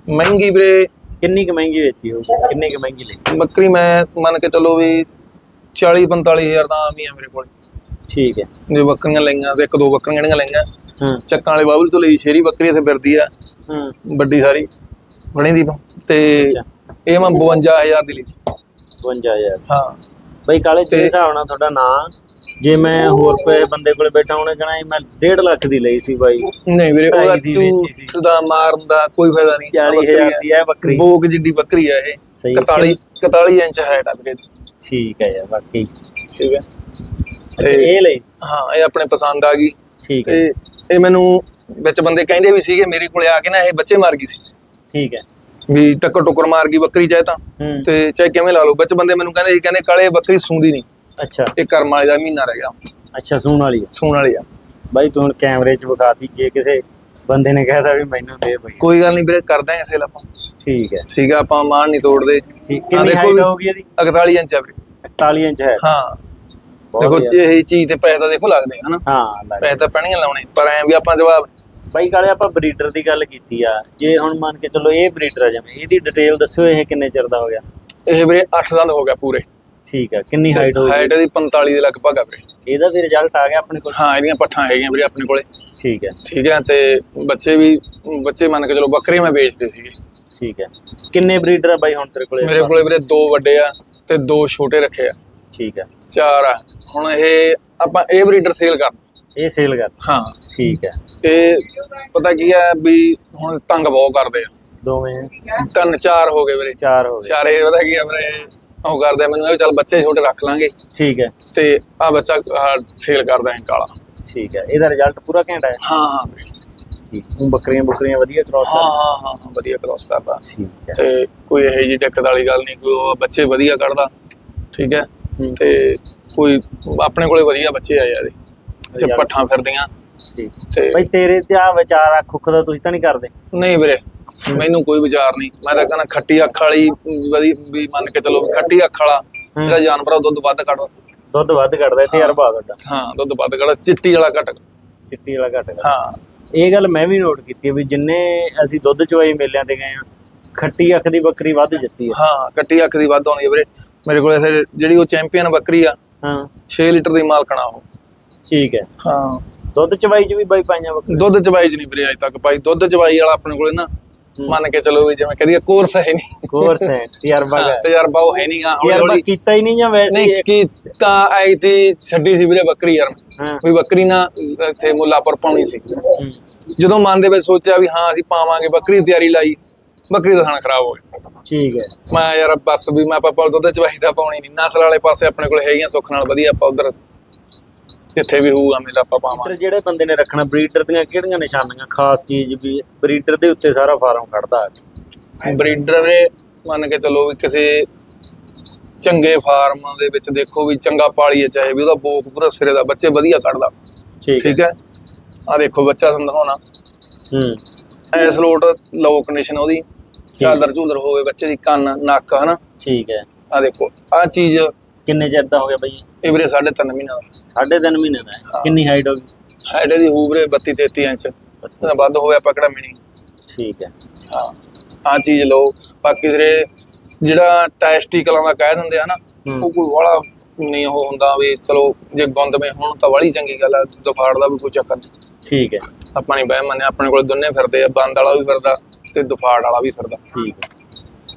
ਮਹਿੰਗੀ ਵੀਰੇ।
ਕਿੰਨੀ ਕੁ ਮਹਿੰਗੀ ਵੇਚੀ ਹੋ ਕਿੰਨੀ ਕੁ ਮਹਿੰਗੀ ਲਈ?
ਬੱਕਰੀ ਮੈਂ ਮੰਨ ਕੇ ਚੱਲੋ ਵੀ 40 45 ਹਜ਼ਾਰ ਦਾ ਆਮ ਹੀ ਆ ਮੇਰੇ ਕੋਲ।
ਠੀਕ ਹੈ।
ਜੇ ਬੱਕਰੀਆਂ ਲਈਆਂ ਤੇ ਇੱਕ ਦੋ ਬੱਕਰੀਆਂ ਜਿਹੜੀਆਂ ਲਈਆਂ।
ਹੂੰ।
ਚੱਕਾਂ ਵਾਲੇ ਬਾਬਲ ਤੋਂ ਲਈ ਸ਼ੇਰੀ ਬੱਕਰੀ ਇੱਥੇ ਫਿਰਦੀ ਆ।
ਹੂੰ।
ਵੱਡੀ ਸਾਰੀ। ਬਣੀ ਦੀ ਤੇ ਇਹ ਮੈਂ 52000 ਦੀ ਲਈ ਸੀ।
52000
ਹਾਂ।
ਬਈ ਕਾਲੇ
ਤੇ-
ਹਿਸਾਬ ਨਾਲ ਤੁਹਾਡਾ ਨਾਂ ਜੇ ਮੈਂ ਹੋਰ ਪਏ ਬੰਦੇ ਕੋਲੇ ਬੈਠਾ ਉਹਨੇ ਕਹਣਾ ਮੈਂ 1.5 ਲੱਖ ਦੀ ਲਈ ਸੀ ਬਾਈ।
ਨਹੀਂ ਵੀਰੇ ਉਹਦਾ
ਢਾਈ ਦੀ ਵੇਚੀ ਸੀ।
ਝੂਠ ਦਾ ਮਾਰਨ ਦਾ ਕੋਈ ਫਾਇਦਾ ਨਹੀਂ।
40000 ਦੀ ਹੈ ਬੱਕਰੀ।
ਬੋਕ ਜਿੱਡੀ ਬੱਕਰੀ ਆ ਇਹ।
ਸਹੀ।
41 41 ਇੰਚ ਹਾਈਟ ਆ ਵੀਰੇ ਦੀ।
ਠੀਕ ਹੈ ਯਾਰ ਬਾਕੀ।
ਠੀਕ ਹੈ।
ਅੱਛਾ
ਤੇ
ਇਹ ਲਈ?
ਹਾਂ ਇਹ ਆਪਣੇ ਪਸੰਦ ਆ ਗਈ।
ਠੀਕ ਹੈ।
ਤੇ ਇਹ ਮੈਨੂੰ ਵਿੱਚ ਬੰਦੇ ਕਹਿੰਦੇ ਵੀ ਸੀਗੇ ਮੇਰੇ ਕੋਲੇ ਆ ਕੇ ਨਾ ਇਹ ਬੱਚੇ ਮਾਰ ਗਈ ਸੀ।
ਠੀਕ ਹੈ।
ਵੀ ਟੱਕਰ ਟੁੱਕਰ ਮਾਰ ਗਈ ਬੱਕਰੀ ਚਾਹੇ ਤਾਂ।
ਹੂੰ।
ਤੇ ਚਾਹੇ ਕਿਵੇਂ ਲਾ ਲਓ ਵਿੱਚ ਬੰਦੇ ਮੈਨੂੰ ਕਹਿੰਦੇ ਸੀ ਕਹਿੰਦੇ ਕਾਲੇ ਬੱਕਰੀ ਸੂੰਦੀ ਨਹੀਂ।
ਅੱਛਾ।
ਇਹ ਕਰਮ ਵਾਲੇ ਦਾ ਮਹੀਨਾ ਰਹਿ ਗਿਆ।
ਅੱਛਾ ਸੂਣ ਵਾਲੀ ਹੈ
ਸੂਣ ਵਾਲੀ ਆ।
ਬਾਈ ਤੂੰ ਹੁਣ ਕੈਮਰੇ 'ਚ ਵਿਖਾਤੀ ਜੇ ਕਿਸੇ ਬੰਦੇ ਨੇ ਕਹਿਤਾ ਵੀ ਮੈਨੂੰ ਦੇ ਬਈ।
ਕੋਈ ਗੱਲ ਨਹੀਂ ਵੀਰੇ ਕਰ ਦਾਂਗੇ ਸੇਲ ਆਪਾਂ।
ਠੀਕ ਹੈ।
ਠੀਕ ਆ ਆਪਾਂ ਮਾਨ ਨਹੀਂ ਤੋੜਦੇ।
ਠੀਕ
ਹਾਂ,
ਕਿੰਨੀ
ਦੇਖੋ
ਹਾਈਟ ਹੋਊਗੀ ਇਹਦੀ?
41 ਇੰਚ ਆ ਵੀਰੇ।
41 ਇੰਚ ਹੈ।
ਹਾਂ। ਦੇਖੋ ਇਹ ਚੀਜ਼ ਤੇ ਪੈਸੇ ਤਾਂ ਦੇਖੋ ਲੱਗਦੇ ਆ, ਹਨਾ?
ਹਾਂ
ਪੈਸੇ ਤਾਂ ਪੈਣੀਆਂ ਲਾਉਣੇ ਪਰ ਐ ਵੀ ਆਪਾਂ ਜਵਾਬ
ਬਾਈ ਕਾਲੇ ਆਪਾਂ ਬਰੀਡਰ ਦੀ ਗੱਲ ਕੀਤੀ ਆ। ਜੇ ਹੁਣ ਮੰਨ ਕੇ ਚੱਲੋ ਇਹ ਬਰੀਡਰ ਆ ਜਿਵੇਂ ਇਹਦੀ ਡਿਟੇਲ ਦੱਸਿਓ ਇਹ ਕਿੰਨੇ ਚਿਰ ਦਾ ਹੋ ਗਿਆ?
ਇਹ ਵੀਰੇ 8 ਦੰਦ ਹੋ ਗਿਆ ਪੂਰੇ।
ਠੀਕ ਹੈ ਕਿੰਨੀ ਹਾਈਟ ਹੋਊਗੀ?
ਹਾਈਟ ਇਹਦੀ 45 ਦੇ ਲਗਭਗ ਆ ਵੀਰੇ।
ਇਹਦਾ ਵੀ ਰਿਜ਼ਲਟ ਆ ਗਿਆ ਆਪਣੇ ਕੋਲ?
ਹਾਂ ਇਹਦੀਆਂ ਪੱਠਾਂ ਹੈਗੀਆਂ ਵੀਰੇ ਆਪਣੇ ਕੋਲੇ।
ਠੀਕ ਹੈ।
ਠੀਕ ਹੈ ਤੇ ਬੱਚੇ ਵੀ ਬੱਚੇ ਮੰਨ ਕੇ ਚਲੋ ਬੱਕਰੇ ਮੈਂ ਵੇਚਦੇ ਸੀਗੇ।
ਠੀਕ ਹੈ। ਕਿੰਨੇ ਬਰੀਡਰ ਆ ਬਾਈ ਹੁਣ ਤੇਰੇ ਕੋਲੇ?
ਮੇਰੇ ਕੋਲੇ ਵੀਰੇ ਦੋ ਵੱਡੇ ਆ ਤੇ ਦੋ ਛੋਟੇ ਰੱਖੇ ਆ।
ਠੀਕ ਹੈ।
ਚਾਰ ਆ। ਹੁਣ ਇਹ ਆਪਾਂ ਇਹ ਬਰੀਡਰ ਸੇਲ ਕਰ
ਇਹ ਸੇਲ ਕਰ
ਹਾਂ।
ਠੀਕ ਹੈ।
ਇਹ ਪਤਾ ਕੀ ਹੈ ਵੀ ਹੁਣ ਤੰਗ ਬਹੁਤ ਕਰਦੇ ਆ।
ਦੋਵੇਂ?
ਤਿੰਨ ਚਾਰ ਹੋ ਗਏ ਵੀਰੇ।
ਚਾਰ ਹੋ ਗਏ।
ਚਾਰੇ ਪਤਾ ਕੀ ਆ ਵੀਰੇ ਉਹ ਕਰਦੇ ਮੈਨੂੰ ਇਹ ਵੀ ਚੱਲ ਬੱਚੇ ਛੋਟੇ ਰੱਖ ਲਾਂਗੇ।
ਠੀਕ ਹੈ।
ਤੇ ਆ ਬੱਚਾ ਸੇਲ ਕਰਦਾ ਹੈ ਕਾਲਾ।
ਠੀਕ ਹੈ। ਇਹਦਾ ਰਿਜ਼ਲਟ ਪੂਰਾ ਘੈਂਟ ਹੈ?
ਹਾਂ ਹਾਂ।
ਠੀਕ। ਉਹ ਬੱਕਰੀਆਂ ਬੱਕਰੀਆਂ ਵਧੀਆ ਕ੍ਰੋਸ
ਹਾਂ ਹਾਂ ਹਾਂ ਹਾਂ, ਵਧੀਆ ਕ੍ਰੋਸ ਕਰਦਾ।
ਠੀਕ ਹੈ।
ਤੇ ਕੋਈ ਇਹੋ ਜਿਹੀ ਦਿੱਕਤ ਵਾਲੀ ਗੱਲ ਨਹੀਂ ਕੋਈ ਉਹ ਬੱਚੇ ਵਧੀਆ ਕੱਢਦਾ। ਠੀਕ ਹੈ। ਤੇ ਕੋਈ ਆਪਣੇ ਕੋਲੇ ਵਧੀਆ ਬੱਚੇ ਆ ਯਾਰ। ਤੇ। ਪੱਠਾਂ ਫਿਰਦੀਆਂ।
ਠੀਕ।
ਤੇ
ਬਾਈ ਤੇਰੇ ਤੇ ਆ ਵਿਚਾਰ ਆ ਖੁੱਖ ਦਾ ਤੁਸੀਂ ਤਾਂ ਨਹੀਂ ਕਰਦੇ?
ਨਹੀਂ ਵੀਰੇ। ਮੈਨੂੰ ਕੋਈ ਵਿਚਾਰ ਨਹੀਂ। ਮੈਂ ਤਾਂ ਕਹਿੰਦਾ ਖੱਟੀ ਅੱਖ ਵਾਲੀ ਵਧੀ ਵੀ ਮੰਨ ਕੇ ਚਲੋ ਖੱਟੀ ਅੱਖ ਵਾਲਾ ਜਿਹੜਾ ਜਾਨਵਰ ਆ ਉਹ ਦੁੱਧ ਵੱਧ ਕੱਢਦਾ।
ਦੁੱਧ ਵੱਧ ਕੱਢਦਾ ਤੇ ਅਰਬਾ ਤੁਹਾਡਾ
ਹਾਂ ਦੁੱਧ ਵੱਧ ਕੱਢਦਾ ਚਿੱਟੀ ਵਾਲਾ ਘੱਟ
ਚਿੱਟੀ ਵਾਲਾ ਘੱਟ
ਹਾਂ।
ਇਹ ਗੱਲ ਮੈਂ ਵੀ ਨੋਟ ਕੀਤੀ ਵੀ ਜਿੰਨੇ ਅਸੀਂ ਦੁੱਧ ਚਵਾਈ ਮੇਲਿਆਂ ਤੇ ਗਏ ਆ ਖੱਟੀ ਅੱਖ ਦੀ ਬੱਕਰੀ ਵੱਧ ਜਿੱਤੀ ਹੈ।
ਹਾਂ ਖੱਟੀ ਅੱਖ ਦੀ ਵੱਧ ਆਉਂਦੀ ਹੈ ਵੀਰੇ। ਮੇਰੇ ਕੋਲ ਇੱਥੇ ਜਿਹੜੀ ਉਹ ਚੈਂਪੀਅਨ ਬੱਕਰੀ ਆ
ਹਾਂ।
6 ਲੀਟਰ ਦੀ ਮਾਲਕਣਾ ਉਹ।
ਠੀਕ ਹੈ।
ਹਾਂ।
ਦੁੱਧ ਚਵਾਈ ਚ ਵੀ ਬਾਈ ਪਾਈਆਂ ਬੱਕਰੀ
ਦੁੱਧ ਚਵਾਈ ਚ ਨਹੀਂ ਵੀਰੇ ਅਜੇ ਤੱਕ ਭਾਈ ਦੁੱਧ ਚਵਾਈ ਵਾਲਾ ਆਪਣੇ ਕੋਲੇ ਨਾ ਮੰਨ ਕੇ ਚਲੋ ਵੀ ਜਿਵੇਂ ਕਹਦੀ ਕੋਰਸ ਹੈ ਨਹੀਂ।
ਕੋਰਸ ਹੈ ਤਜਰਬਾ
ਹਾਂ, ਤਜਰਬਾ ਉਹ ਹੈ ਨਹੀਂਗਾ ਹੌਲੀ
ਤਜਰਬਾ
ਹੌਲੀ
ਕੀਤਾ ਹੀ ਨਹੀਂ ਜਾਂ ਵੈਸੇ
ਨਹੀਂ
ਹੀ
ਕੀ ਤਾਂ ਆਈ ਤੀ ਛੱਡੀ ਸੀ ਵੀਰੇ ਬੱਕਰੀ ਯਾਰ। ਵੀ ਬੱਕਰੀ ਨਾ ਇੱਥੇ ਮੁੱਲਾਪੁਰ ਪਾਉਣੀ ਸੀ। ਜਦੋਂ ਮਨ ਦੇ ਵਿੱਚ ਸੋਚਿਆ ਵੀ ਹਾਂ ਅਸੀਂ ਪਾਵਾਂਗੇ ਬੱਕਰੀ ਦੀ ਤਿਆਰੀ ਲਾਈ ਬੱਕਰੀ ਦਾ ਖਾਣਾ ਖਰਾਬ ਹੋ ਗਿਆ।
ਠੀਕ ਹੈ।
ਮੈਂ ਯਾਰ ਬਸ ਵੀ ਮੈਂ ਆਪਾਂ ਦੁੱਧ ਚਵਾਈ ਪਾਉਣੀ ਨਹੀਂ। ਨਸਲ ਵਾਲੇ ਪਾਸੇ ਆਪਣੇ ਕੋਲ ਹੈਗੀਆਂ ਸੁੱਖ ਨਾਲ ਵਧੀਆ ਆਪਾਂ ਉਧਰ ਜਿੱਥੇ ਵੀ ਹੋਊਗਾ ਮੇਲਾ ਆਪਾਂ ਪਾਵਾਂਗੇ।
ਜਿਹੜੇ ਬੰਦੇ ਨੇ ਰੱਖਣਾ ਬਰੀਡਰ ਦੀਆਂ ਕਿਹੜੀਆਂ ਨਿਸ਼ਾਨੀਆਂ? ਖਾਸ ਚੀਜ਼ ਵੀ ਬਰੀਡਰ ਦੇ ਉੱਤੇ ਸਾਰਾ ਫਾਰਮ ਕੱਢਦਾ
ਬਰੀਡਰ ਦੇ ਮੰਨ ਕੇ ਚੱਲੋ ਵੀ ਕਿਸੇ ਚੰਗੇ ਫਾਰਮ ਦੇ ਵਿੱਚ ਦੇਖੋ ਵੀ ਚੰਗਾ ਪਾਲੀਏ ਚਾਹੇ ਵੀ ਉਹਦਾ ਬੋਕ ਪੂਰਾ ਸਿਰੇ ਦਾ ਬੱਚੇ ਵਧੀਆ ਕੱਢਦਾ।
ਠੀਕ ਹੈ
ਠੀਕ ਹੈ। ਆ ਦੇਖੋ ਬੱਚਾ ਤੁਹਾਨੂੰ ਦਿਖਾਉਣਾ
ਹੂੰ।
ਐਸ ਲੋਟ ਲੋ ਕੰਡੀਸ਼ਨ ਉਹਦੀ ਚਾਦਰ ਝੂਲਰ ਹੋਵੇ ਬੱਚੇ ਦੀ ਕੰਨ ਨੱਕ ਹਨਾ?
ਠੀਕ ਹੈ।
ਆ ਦੇਖੋ ਆ ਚੀਜ਼
ਕਿੰਨੇ ਚਿਰ ਦਾ ਹੋ ਗਿਆ ਬਾਈ?
ਇਹ ਵੀਰੇ 3.5 ਮਹੀਨਾ ਦਾ।
ਸਾਢੇ ਤਿੰਨ ਮਹੀਨੇ ਦਾ ਹੈ। ਕਿੰਨੀ ਹਾਈਟ ਹੋ ਗਈ?
ਹਾਈਟ ਇਹਦੀ ਹੋਊ ਵੀਰੇ 32 33 ਇੰਚ। ਇਹਦਾ ਵੱਧ ਹੋਵੇ ਆਪਾਂ ਕਿਹੜਾ ਮਿਣੀ?
ਠੀਕ ਹੈ।
ਹਾਂ। ਆ ਚੀਜ਼ ਲਓ। ਬਾਕੀ ਸਿਰੇ ਜਿਹੜਾ ਟੈਸਟੀਕਲਾਂ ਦਾ ਕਹਿ ਦਿੰਦੇ ਆ ਨਾ
ਹੂੰ।
ਉਹ ਕੋਈ ਵਾਲਾ ਨਹੀਂ ਉਹ ਹੁੰਦਾ ਵੀ ਚਲੋ ਜੇ ਗੁੰਦਵੇਂ ਹੁਣ ਤਾਂ ਵਾਲੀ ਚੰਗੀ ਗੱਲ ਆ ਦੁਫਾੜ ਦਾ ਵੀ ਕੋਈ ਚੱਕਰ ਨਹੀਂ।
ਠੀਕ ਹੈ।
ਆਪਾਂ ਨਹੀਂ ਬਹਿ ਮੰਨੇ ਆਪਣੇ ਕੋਲ ਦੋਨੇ ਫਿਰਦੇ ਆ ਬੰਦ ਵਾਲਾ ਵੀ ਫਿਰਦਾ ਤੇ ਦੁਫਾੜ ਵਾਲਾ ਵੀ ਫਿਰਦਾ।
ਠੀਕ ਹੈ।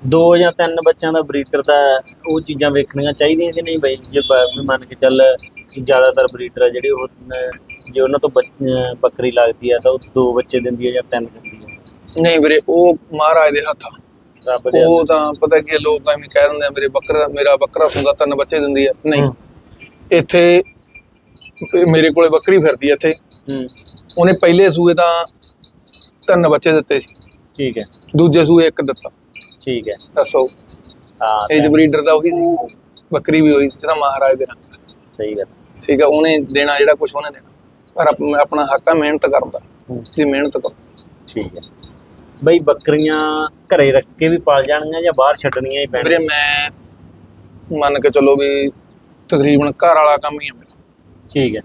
ਦੋ ਜਾਂ ਤਿੰਨ ਬੱਚਿਆਂ ਦਾ ਬਰੀਡਰ ਦਾ ਉਹ ਚੀਜ਼ਾਂ ਵੇਖਣੀਆਂ ਚਾਹੀਦੀਆਂ ਕਿ ਨਹੀਂ ਬਾਈ? ਜੇ ਬ- ਵੀ ਮੰਨ ਕੇ ਚੱਲ ਜ਼ਿਆਦਾਤਰ ਬਰੀਡਰ ਆ ਜਿਹੜੇ ਉਹ ਅਹ, ਜੇ ਉਹਨਾਂ ਤੋਂ ਬੱਚ- ਅਹ, ਬੱਕਰੀ ਲੱਗਦੀ ਆ ਤਾਂ ਉਹ ਦੋ ਬੱਚੇ ਦਿੰਦੀ ਆ ਜਾਂ ਤਿੰਨ ਦਿੰਦੀ ਆ।
ਨਹੀਂ ਵੀਰੇ ਉਹ ਮਹਾਰਾਜ ਦੇ ਹੱਥ। ਆ
ਰੱਬ ਦੇ
ਉਹ ਤਾਂ ਪਤਾ ਕੀ ਆ, ਲੋਕ ਐਵੇਂ ਕਹਿ ਦਿੰਦੇ ਆ ਮੇਰੇ ਬੱਕਰਾ ਮੇਰਾ ਬੱਕਰਾ ਹੁੰਦਾ ਤਿੰਨ ਬੱਚੇ ਦਿੰਦੀ ਆ। ਨਹੀਂ। ਇੱਥੇ ਇਹ ਮੇਰੇ ਕੋਲੇ ਬੱਕਰੀ ਫਿਰਦੀ ਆ ਇੱਥੇ।
ਹੂੰ।
ਉਹਨੇ ਪਹਿਲੇ ਸੂਏ ਤਾਂ ਤਿੰਨ ਬੱਚੇ ਦਿੱਤੇ ਸੀ।
ਠੀਕ ਹੈ।
ਦੂਜੇ ਸੂਏ ਇੱਕ ਦਿੱਤਾ।
ਠੀਕ ਹੈ।
ਦੱਸੋ।
ਹਾਂ
ਏਜ ਬਰੀਡਰ ਦਾ ਉਹੀ ਸੀ। ਬੱਕਰੀ ਵੀ ਉਹੀ ਸੀ ਇਹਦਾ ਮਹਾਰਾਜ ਦੇ ਨਾਲ
ਸਹੀ ਗੱਲ।
ਠੀਕ ਆ ਉਹਨੇ ਦੇਣਾ ਜਿਹੜਾ ਕੁਝ ਉਹਨੇ ਦੇਣਾ। ਪਰ ਆਪ- ਆਪਣਾ ਹੱਕ ਆ ਮਿਹਨਤ ਕਰਨ ਦਾ।
ਹੂੰ।
ਜੀ ਮਿਹਨਤ ਕਰੋ।
ਠੀਕ ਹੈ ਬਈ ਬੱਕਰੀਆਂ ਘਰੇ ਰੱਖ ਕੇ ਵੀ ਪਾਲ ਜਾਣਗੀਆਂ ਜਾਂ ਬਾਹਰ ਛੱਡਣੀਆਂ ਹੀ
ਵੀਰੇ
ਪੈਣਗੀਆਂ
ਮੈਂ ਮੰਨ ਕੇ ਚੱਲੋ ਵੀ ਤਕਰੀਬਨ ਘਰ ਵਾਲਾ ਕੰਮ ਹੀ ਆ ਮੇਰਾ।
ਠੀਕ ਹੈ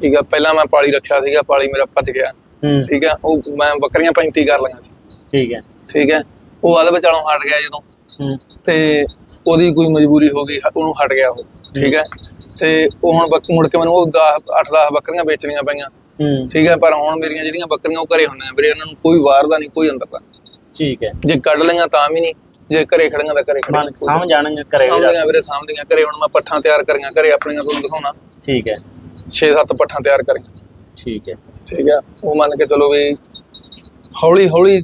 ਠੀਕ ਆ ਪਹਿਲਾਂ ਮੈਂ ਪਾਲੀ ਰੱਖਿਆ ਸੀਗਾ ਪਾਲੀ ਮੇਰਾ ਭੱਜ ਗਿਆ।
ਹੂੰ।
ਠੀਕ ਆ ਉਹ ਮੈਂ ਬੱਕਰੀਆਂ 35 ਕਰ ਲਈਆਂ ਸੀ।
ਠੀਕ ਹੈ
ਠੀਕ ਹੈ ਉਹ ਬਾਅਦ ਵਿਚਾਲੋਂ ਹਟ ਗਿਆ ਜਦੋਂ।
ਹੂੰ।
ਤੇ ਉਹਦੀ ਕੋਈ ਮਜਬੂਰੀ ਹੋ ਗਈ ਉਹਨੂੰ ਹਟ ਗਿਆ ਉਹ। ਠੀਕ ਹੈ ਤੇ ਉਹ ਹੁਣ ਬੱਕ- ਮੁੜ ਕੇ ਮੈਨੂੰ ਉਹ 10 8 10 ਬੱਕਰੀਆਂ ਵੇਚਣੀਆਂ ਪਈਆਂ।
ਹੂੰ।
ਠੀਕ ਹੈ ਪਰ ਹੁਣ ਮੇਰੀਆਂ ਜਿਹੜੀਆਂ ਬੱਕਰੀਆਂ ਉਹ ਘਰੇ ਹੁੰਦੀਆਂ ਵੀਰੇ ਉਹਨਾਂ ਨੂੰ ਕੋਈ ਬਾਹਰ ਦਾ ਨਹੀਂ ਕੋਈ ਅੰਦਰ ਦਾ
ਠੀਕ ਹੈ।
ਜੇ ਕੱਢ ਲਈਆਂ ਤਾਂ ਵੀ ਨਹੀਂ ਜੇ ਘਰੇ ਖੜੀਆਂ ਤਾਂ ਘਰੇ ਖੜੀਆਂ।
ਸਮਝ ਆਣਗੇ ਘਰੇ
ਸਾਹਮਣੀਆਂ ਵੀਰੇ ਸਾਹਮਣੀਆਂ ਘਰੇ ਹੁਣ ਮੈਂ ਪੱਠਾਂ ਤਿਆਰ ਕਰੀਆਂ ਘਰੇ ਆਪਣੀਆਂ ਤੁਹਾਨੂੰ ਦਿਖਾਉਣਾ।
ਠੀਕ ਹੈ।
6-7 ਪੱਠਾਂ ਤਿਆਰ ਕਰੀਆਂ।
ਠੀਕ ਹੈ।
ਠੀਕ ਹੈ ਉਹ ਮੰਨ ਕੇ ਚਲੋ ਵੀ ਹੌਲੀ ਹੌਲੀ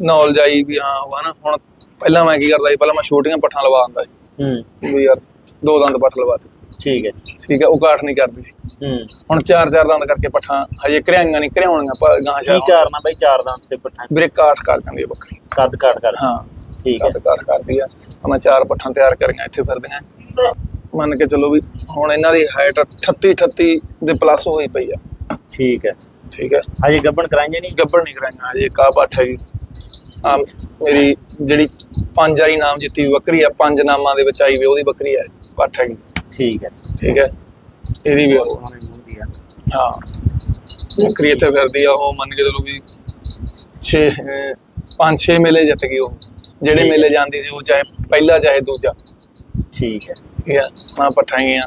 ਨੌਲੇਜ ਆਈ ਵੀ ਹਾਂ ਹਨਾ। ਹੁਣ ਪਹਿਲਾਂ ਮੈਂ ਕੀ ਕਰਦਾ ਸੀ ਪਹਿਲਾਂ ਮੈਂ ਛੋਟੀਆਂ ਪੱਠਾਂ ਲਵਾ ਦਿੰਦਾ ਸੀ।
ਹੂੰ।
ਵੀ ਯਾਰ ਦੋ ਦੰਦ ਪੱਠ ਲਵਾਤੀ।
ਠੀਕ ਹੈ।
ਠੀਕ ਹੈ ਉਹ ਕਾਠ ਨਹੀਂ ਕਰਦੀ ਸੀ।
ਹੂੰ।
ਹੁਣ ਚਾਰ ਚਾਰ ਦੰਦ ਕਰਕੇ ਪੱਠਾਂ ਹਜੇ ਘਰਿਆਈਆਂ ਨਹੀਂ ਘਰਿਆਉਣੀਆਂ ਪਰ ਗਾਂ
ਕੀ
ਸ਼ਾ
ਕਾਰਨ ਆ ਬਈ ਚਾਰ ਦੰਦ ਤੇ ਪੱਠਾ?
ਵੀਰੇ ਕਾਠ ਕਰ ਜਾਂਦੀ ਹੈ ਬੱਕਰੀ।
ਕੱਦ ਕਾਟ ਕਰ
ਹਾਂ
ਠੀਕ ਹੈ।
ਕੱਦ ਕਾਠ ਕਰਦੀ ਆ। ਮੈਂ ਚਾਰ ਪੱਠਾਂ ਤਿਆਰ ਕਰੀਆਂ ਇੱਥੇ ਫਿਰਦੀਆਂ ਮੰਨ ਕੇ ਚੱਲੋ ਵੀ ਹੁਣ ਇਹਨਾਂ ਦੀ ਹਾਈਟ 38 38 ਦੇ ਪਲੱਸ ਹੋਈ ਪਈ ਆ।
ਠੀਕ ਹੈ।
ਠੀਕ ਹੈ।
ਹਜੇ ਗੱਬਣ ਕਰਾਈਆਂ ਨਹੀਂ?
ਗੱਬੜ ਨਹੀਂ ਕਰਾਈਆਂ ਹਜੇ ਕਾ ਪੱਠ ਹੈਗੀ। ਆ ਮੇਰੀ ਜਿਹੜੀ ਪੰਜ ਵਾਰੀ ਨਾਮ ਜਿੱਤੀ ਬੱਕਰੀ ਆ ਪੰਜ ਨਾਮਾਂ ਦੇ ਵਿੱਚ ਆਈ ਵੀ ਉਹਦੀ ਬੱਕਰੀ ਹੈ ਪੱਠ ਹੈਗੀ।
ਠੀਕ ਹੈ।
ਠੀਕ ਹੈ? ਇਹਦੀ ਵੀ ਉਹ ਹਾਂ। ਬੱਕਰੀ ਇੱਥੇ ਫਿਰਦੀ ਆ ਉਹ ਮੰਨ ਕੇ ਚਲੋ ਵੀ 6 ਪੰਜ 6 ਮੇਲੇ ਜਿੱਤ ਗਈ ਉਹ। ਜਿਹੜੇ
ਠੀਕ ਹੈ।
ਮੇਲੇ ਜਾਂਦੀ ਸੀ ਉਹ ਚਾਹੇ ਪਹਿਲਾ ਚਾਹੇ ਦੂਜਾ।
ਠੀਕ ਹੈ।
ਠੀਕ ਹੈ? ਨਾ ਪਠਾਈਆਂ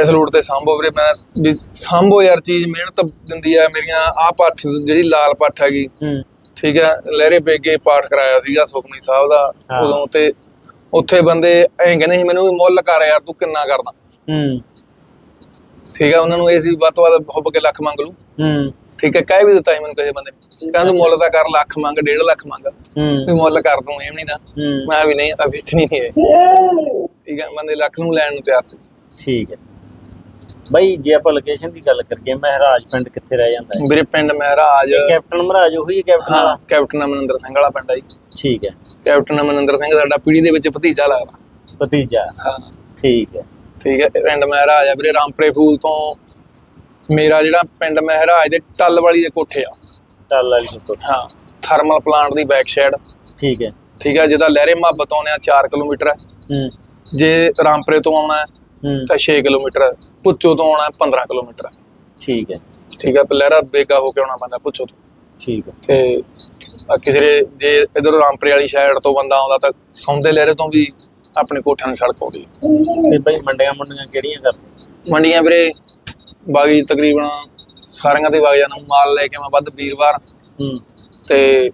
ਇਸ ਰੂਟ ਤੇ ਸਾਂਭੋ ਵੀਰੇ ਮੈਂ ਵੀ ਸਾਂਭੋ ਯਾਰ ਚੀਜ਼ ਮਿਹਨਤ ਦਿੰਦੀ ਆ। ਮੇਰੀਆਂ ਆ ਪੱਠ ਜਿਹੜੀ ਲਾਲ ਪੱਠ ਹੈਗੀ।
ਹੂੰ।
ਠੀਕ ਹੈ? ਲਹਿਰੇ ਬੇਗੇ ਪਾਠ ਕਰਾਇਆ ਸੀਗਾ ਸੁਖਮਨੀ ਸਾਹਿਬ ਦਾ।
ਹਾਂ।
ਉਦੋਂ ਤੇ ਉੱਥੇ ਬੰਦੇ ਐਂ ਕਹਿੰਦੇ ਸੀ ਮੈਨੂੰ ਵੀ ਮੁੱਲ ਕਰ ਯਾਰ ਤੂੰ ਕਿੰਨਾ ਕਰਦਾ?
ਹੂੰ।
ਠੀਕ ਹੈ ਉਹਨਾਂ ਨੂੰ ਇਹ ਸੀ ਵੱਧ ਤੋਂ ਵੱਧ ਹੁੱਬ ਕੇ ਲੱਖ ਮੰਗ ਲੂ
ਹੂੰ।
ਠੀਕ ਹੈ ਕਹਿ ਵੀ ਦਿੱਤਾ ਸੀ ਮੈਨੂੰ ਕਿਸੇ ਬੰਦੇ ਕਹਿੰਦਾ ਤੂੰ ਮੁੱਲ ਤਾਂ ਕਰ ਲੱਖ ਮੰਗ ਡੇਢ ਲੱਖ ਮੰਗ।
ਹੂੰ।
ਵੀ ਮੁੱਲ ਕਰ ਦੂੰ ਇਹ ਵੀ ਨਹੀਂ ਦਾ
ਹੂੰ।
ਮੈਂ ਵੀ ਨਹੀਂ ਆ ਵੇਚਣੀ ਨਹੀਂ ਹੈ ਠੀਕ ਹੈ ਬੰਦੇ ਲੱਖ ਨੂੰ ਲੈਣ ਨੂੰ ਤਿਆਰ ਸੀ।
ਠੀਕ ਹੈ। ਬਈ ਜੇ ਆਪਾਂ ਲੋਕੇਸ਼ਨ ਦੀ ਗੱਲ ਕਰੀਏ ਮਹਾਰਾਜ ਪਿੰਡ ਕਿੱਥੇ ਰਹਿ ਜਾਂਦਾ ਹੈ?
ਮੇਰੇ ਪਿੰਡ ਮਹਾਰਾਜ।
ਕੈਪਟਨ ਮਹਾਰਾਜ ਉਹੀ ਹੈ ਕੈਪਟਨ
ਹਾਂ
ਵਾਲਾ?
ਕੈਪਟਨ ਅਮਰਿੰਦਰ ਸਿੰਘ ਵਾਲਾ ਪਿੰਡ ਜੀ।
ਠੀਕ ਹੈ।
ਕੈਪਟਨ ਅਮਰਿੰਦਰ ਸਿੰਘ ਸਾਡਾ ਪੀੜੀ ਦੇ ਵਿੱਚ ਭਤੀਜਾ ਲੱਗਦਾ।
ਭਤੀਜਾ।
ਹਾਂ।
ਠੀਕ ਹੈ।
ਠੀਕ ਹੈ ਪਿੰਡ ਮਹਾਰਾਜ ਆ ਵੀਰੇ ਰਾਮਪੁਰੇ ਫੂਲ ਤੋਂ ਮੇਰਾ ਜਿਹੜਾ ਪਿੰਡ ਮਹਾਰਾਜ ਦੇ ਟੱਲ ਵਾਲੀ ਦੇ ਕੋਠੇ ਆ।
ਟੱਲ ਵਾਲੀ ਤੋਂ
ਹਾਂ ਥਰਮਲ ਪਲਾਂਟ ਦੀ ਬੈਕ ਸਾਈਡ
ਠੀਕ ਹੈ।
ਠੀਕ ਹੈ ਜਿਹਦਾ ਲਹਿਰੇ ਮੁਹੱਬਤ ਆਉਂਦੇ ਆ 4 ਕਿਲੋਮੀਟਰ। ਹੈ।
ਹੂੰ
ਜੇ ਰਾਮਪੁਰੇ ਤੋਂ ਆਉਣਾ ਹੈ ਤਾਂ 6 ਕਿਲੋਮੀਟਰ। ਹੈ ਪੁੱਚੋ ਤੋਂ ਆਉਣਾ ਹੈ 15 ਕਿਲੋਮੀਟਰ। ਹੈ
ਠੀਕ ਹੈ।
ਠੀਕ ਹੈ ਲਹਿਰਾ ਬੇਗਾ ਹੋ ਕੇ ਆਉਣਾ ਪੈਂਦਾ ਪੁੱਛੋ ਤੋਂ।
ਠੀਕ ਹੈ।
ਤੇ ਕਿਸੇ ਦੇ ਜੇ ਇਧਰ ਰਾਮਪੁਰੇ ਵਾਲੀ ਸਾਈਡ ਤੋਂ ਬੰਦਾ ਆਉਂਦਾ ਤਾਂ ਸੌਂਦੇ ਲਹਿਰੇ ਤੋਂ ਵੀ ਆਪਣੇ ਕੋਠਿਆਂ ਨੂੰ ਸੜਕ ਆਉਂਦੀ।
ਤੇ ਬਈ ਮੰਡੀਆਂ ਮੁੰਡੀਆਂ ਕਿਹੜੀਆਂ ਕਰਦੇ
ਮੰਡੀਆਂ ਵੀਰੇ ਬਾਗੀ ਤਕਰੀਬਨ ਸਾਰੀਆਂ ਤੇ ਵਗ ਜਾਣਾ ਮਾਲ ਲੈ ਕੇ ਮੈਂ ਵੱਧ ਵੀਰਵਾਰ
ਹੂੰ
ਤੇ